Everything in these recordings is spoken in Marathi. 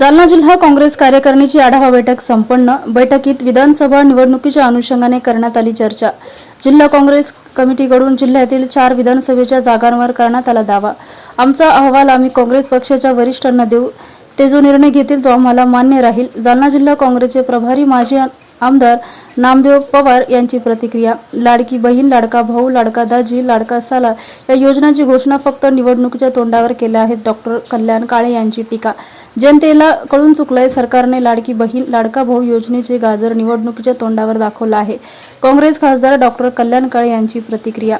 जालना जिल्हा काँग्रेस कार्यकारिणीची आढावा बैठक संपन्न. बैठकीत विधानसभा निवडणुकीच्या अनुषंगाने करण्यात आली चर्चा. जिल्हा काँग्रेस कमिटीकडून जिल्ह्यातील चार विधानसभेच्या जागांवर करण्यात आला दावा. आमचा अहवाल आम्ही काँग्रेस पक्षाच्या वरिष्ठांना देऊ. ते जो निर्णय घेतील तो आम्हाला मान्य राहील. जालना जिल्हा काँग्रेसचे प्रभारी माजी आमदार नामदेव पवार यांची प्रतिक्रिया लाडकी बहीण लाडका भाऊ लाडका दाजी लाडका साला या योजनांची घोषणा फक्त निवडणुकीच्या तोंडावर केल्या आहेत डॉक्टर कल्याण काळे यांची टीका. जनतेला कळून चुकलंय सरकारने लाडकी बहीण लाडका भाऊ योजनेचे गाजर निवडणुकीच्या तोंडावर दाखवलं आहे. काँग्रेस खासदार डॉक्टर कल्याण काळे यांची प्रतिक्रिया.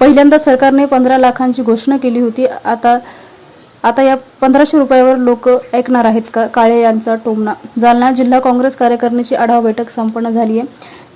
पहिल्यांदा सरकारने पंधरा लाखांची घोषणा केली होती आता आता या पंधराशे रुपयावर लोक ऐकणार आहेत का? काळे यांचा टोमणा. जालना जिल्हा काँग्रेस कार्यकारिणीची आढावा बैठक संपन्न झाली आहे.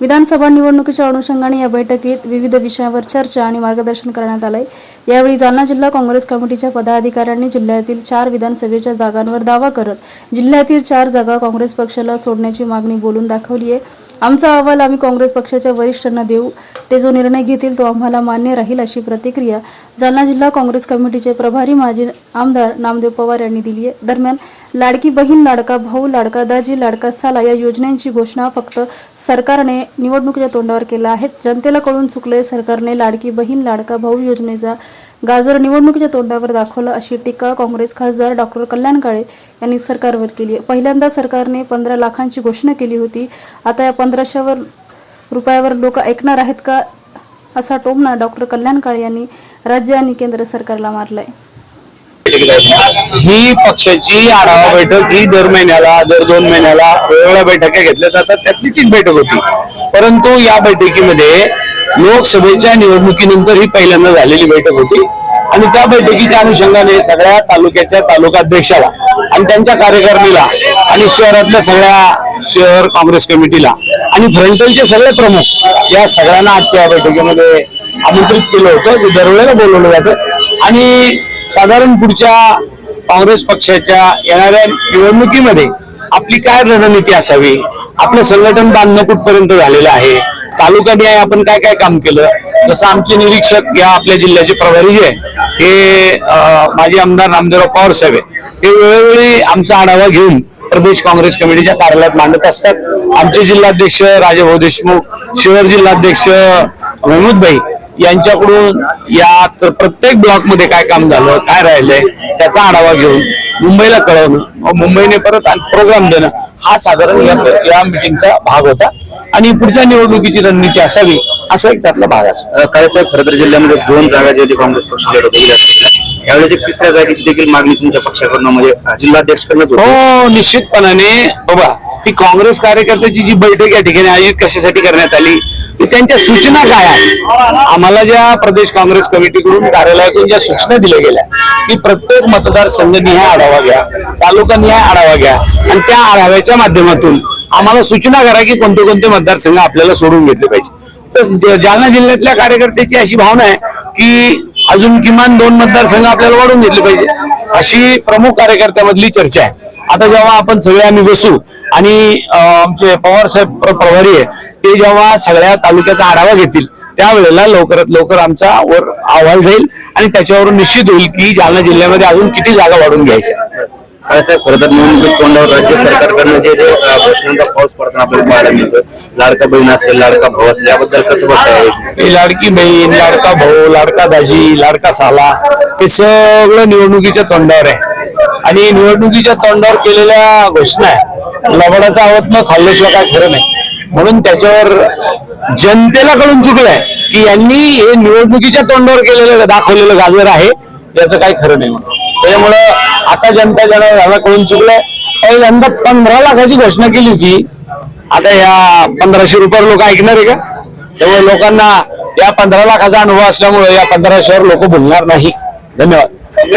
विधानसभा निवडणुकीच्या अनुषंगाने या बैठकीत विविध विषयावर चर्चा आणि मार्गदर्शन करण्यात आलंय. यावेळी जालना जिल्हा काँग्रेस कमिटीच्या पदाधिकाऱ्यांनी जिल्ह्यातील चार विधानसभेच्या जागांवर दावा करत जिल्ह्यातील चार जागा काँग्रेस पक्षाला सोडण्याची मागणी बोलून दाखवली आहे. आमचा अहवाल आम्ही काँग्रेस पक्षाच्या वरिष्ठांना देऊ. ते जो निर्णय घेतील तो आम्हाला मान्य राहील अशी प्रतिक्रिया जालना जिल्हा काँग्रेस कमिटीचे प्रभारी माजी आमदार नामदेव पवार यांनी दिली आहे. दरम्यान लाडकी बहीण लाडका भाऊ लाडका दाजी लाडका साला या योजनांची घोषणा फक्त सरकारने निवडणुकीच्या तोंडावर केला आहे. जनतेला कळून चुकले सरकारने लाडकी बहीण लाडका भाऊ योजनेचा गाजर निवडणुकीच्या तोंडावर दाखवला अशी टीका काँग्रेस खासदार डॉक्टर कल्याण काळे यांनी सरकारवर केली आहे. पहिल्यांदा सरकारने पंधरा लाखांची घोषणा केली होती. आता या पंधराशेवर रुपयावर लोक ऐकणार आहेत का? असा टोमणा डॉक्टर कल्याण काळे यांनी राज्य आणि केंद्र सरकारला मारलाय. ही पक्षाची आढावा बैठक ही दर महिन्याला दर दोन महिन्याला वेगवेगळ्या बैठका घेतल्या जातात. त्यातलीच एक बैठक होती. परंतु या बैठकीमध्ये लोकसभेच्या निवडणुकीनंतर ही पहिल्यांदा झालेली बैठक होती. आणि त्या बैठकीच्या अनुषंगाने सगळ्या तालुक्याच्या तालुकाध्यक्षाला आणि त्यांच्या कार्यकारिणीला आणि शहरातल्या सगळ्या शहर काँग्रेस कमिटीला आणि फ्रंटलचे सगळे प्रमुख या सगळ्यांना आजच्या या बैठकीमध्ये आमंत्रित केलं होतं. ते दरवेळेला बोलवलं जातं. आणि साधारण पुढच्या काँग्रेस पक्षाच्या येणाऱ्या निवडणुकीमध्ये आपली काय रणनीती असावी? आपलं संघटन बांधणं कुठपर्यंत झालेलं आहे? तालुकानिहाय आपण काय काय काम केलं? जसं आमचे निरीक्षक या आपल्या जिल्ह्याचे प्रभारी जे आहे हे माजी आमदार रामदेवराव पवार साहेब हे वेळोवेळी आमचा आढावा घेऊन प्रदेश काँग्रेस कमिटीच्या कार्यालयात मांडत असतात. आमचे जिल्हाध्यक्ष राजाभाऊ देशमुख शहर जिल्हाध्यक्ष महमूद भाई यांच्याकडून या तर प्रत्येक ब्लॉकमध्ये काय काम झालं काय राहिलंय त्याचा आढावा घेऊन मुंबईला कळवणं मुंबईने परत प्रोग्राम देणं हा साधारण या मिटिंगचा भाग होता. आणि पुढच्या निवडणुकीची रणनीती असावी असा एक त्यातला भाग असा काय साहेब खरं तर जिल्ह्यामध्ये दोन जागा जे काँग्रेस पक्ष असतील यावेळेस एक तिसऱ्या जागेची देखील मागणी तुमच्या पक्षाकडनं म्हणजे जिल्हाध्यक्षकडनंच होती. हो निश्चितपणाने. बाबा ती काँग्रेस कार्यकर्त्याची जी बैठक या ठिकाणी आयोजित कशासाठी करण्यात आली की त्यांच्या सूचना काय आहेत? आम्हाला ज्या प्रदेश काँग्रेस कमिटीकडून कार्यालयातून ज्या सूचना दिल्या गेल्या की प्रत्येक मतदारसंघनिहाय आढावा घ्या तालुकानिहाय आढावा घ्या आणि त्या आढाव्याच्या माध्यमातून आम्हाला सूचना करा की कोणते कोणते मतदारसंघ आपल्याला सोडून घेतले पाहिजे. तर जालना जिल्ह्यातल्या कार्यकर्त्याची अशी भावना आहे की अजून किमान दोन मतदारसंघ आपल्याला वाढून घेतले पाहिजे. अशी प्रमुख कार्यकर्त्यामधली चर्चा आहे. आता जेव्हा आपण सगळे आम्ही बसू आणि आमचे पवार साहेब प्र- प्रभारी आहे ते जेव्हा सगळ्या तालुक्याचा आढावा घेतील त्यावेळेला लवकरात लवकर आमचा वर अहवाल जाईल आणि त्याच्यावरून निश्चित होईल की जालना जिल्ह्यामध्ये अजून किती जागा वाढून घ्यायच्या. खरं तर तोंडावर राज्य सरकारकडनं जे जे अं, घोषणांचा पाऊस पडताना आपल्याला पाहायला मिळतो लाडका बहीण असेल लाडका भाऊ असेल याबद्दल कसं बघताय? लाडकी बहीण लाडका भाऊ लाडका दाजी लाडका साला हे सगळं निवडणुकीच्या तोंडावर आहे. आणि निवडणुकीच्या तोंडावर केलेल्या घोषणा आहे. लबडाचा आवत न खाल्ल्याशिवाय काय खरं नाही. म्हणून त्याच्यावर जनतेला कळून चुकलंय की यांनी हे निवडणुकीच्या तोंडावर केलेलं दाखवलेलं गाजर आहे याचं काही खरं नाही त्याच्यामुळं आता जनता जनाला कळून चुकलंय पहिल्यांदा पंधरा लाखाची घोषणा केली होती. आता या पंधराशे रुपये लोक ऐकणार आहे का? त्यामुळे लोकांना या पंधरा लाखाचा अनुभव असल्यामुळे या पंधराशेवर लोक बोलणार नाही. धन्यवाद.